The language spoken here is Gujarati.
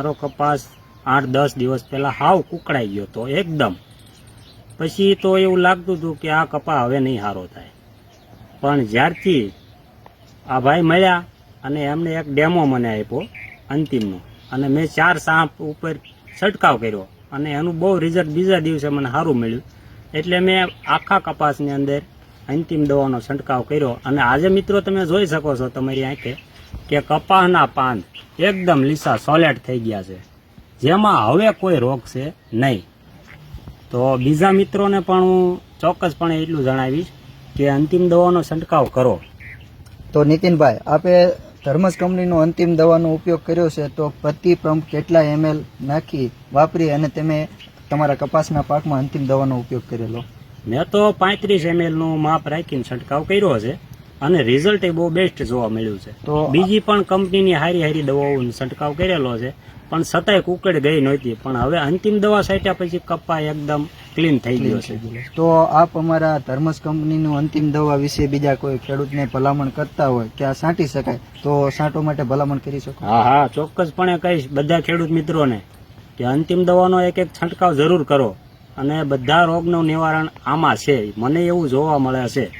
મારો કપાસ આઠ, દસ દિવસ પહેલાં હાવ કુકડાઈ ગયો તો એકદમ. પછી તો એવું લાગતું હતું કે આ કપા હવે નહીં સારો થાય. પણ જ્યારથી આ ભાઈ મળ્યા અને એમને એક ડેમો મને આપ્યો અંતિમનો. અને મેં ચાર સાપ ઉપર છંટકાવ કર્યો અને એનું બહુ રિઝલ્ટ બીજા દિવસે મને સારું મળ્યું. એટલે મેં આખા કપાસની અંદર અંતિમ દવાનો છંટકાવ કર્યો. અને આજે મિત્રો તમે જોઈ શકો છો તમારી આંખે કે કપાસના પાન એકદમ લીસા સોલેડ થઈ ગયા છે. જેમાં હવે કોઈ રોગ છે નહીં. તો બીજા મિત્રોને પણ હું ચોક્કસપણે એટલું જણાવીશ કે અંતિમ દવાનો છંટકાવ કરો. તો નીતિનભાઈ આપે ધર્મસ કંપનીનો અંતિમ દવાનો ઉપયોગ કર્યો છે તો પ્રતિ પંપ કેટલા એમએલ નાખી વાપરી અને તમે તમારા કપાસના પાકમાં અંતિમ દવાનો ઉપયોગ કરેલો? મેં તો પાંત્રીસ એમએલનું માપ રાખીને છંટકાવ કર્યો છે. અને રિઝલ્ટ એ બહુ બેસ્ટ જોવા મળ્યું છે. તો બીજી પણ કંપનીની હારી હારી દવાઓનો છંટકાવ કરેલો છે પણ છતાંય કુકડ ગઈ નહોતી. પણ હવે અંતિમ દવા છાંટ્યા પછી કપ્પા એકદમ ક્લીન થઈ ગયો છે. તો આપ અમારા ધર્મસ કંપનીનું અંતિમ દવા વિશે બીજા કોઈ ખેડૂતને ભલામણ કરતા હોય કે આ છાંટી શકાય તો છાંટો માટે ભલામણ કરી શકો. હા હા ચોક્કસપણે કહીશ બધા ખેડૂત મિત્રોને કે અંતિમ દવાનો એક એક છંટકાવ જરૂર કરો. અને બધા રોગનું નિવારણ આમાં છે. મને એવું જોવા મળે છે.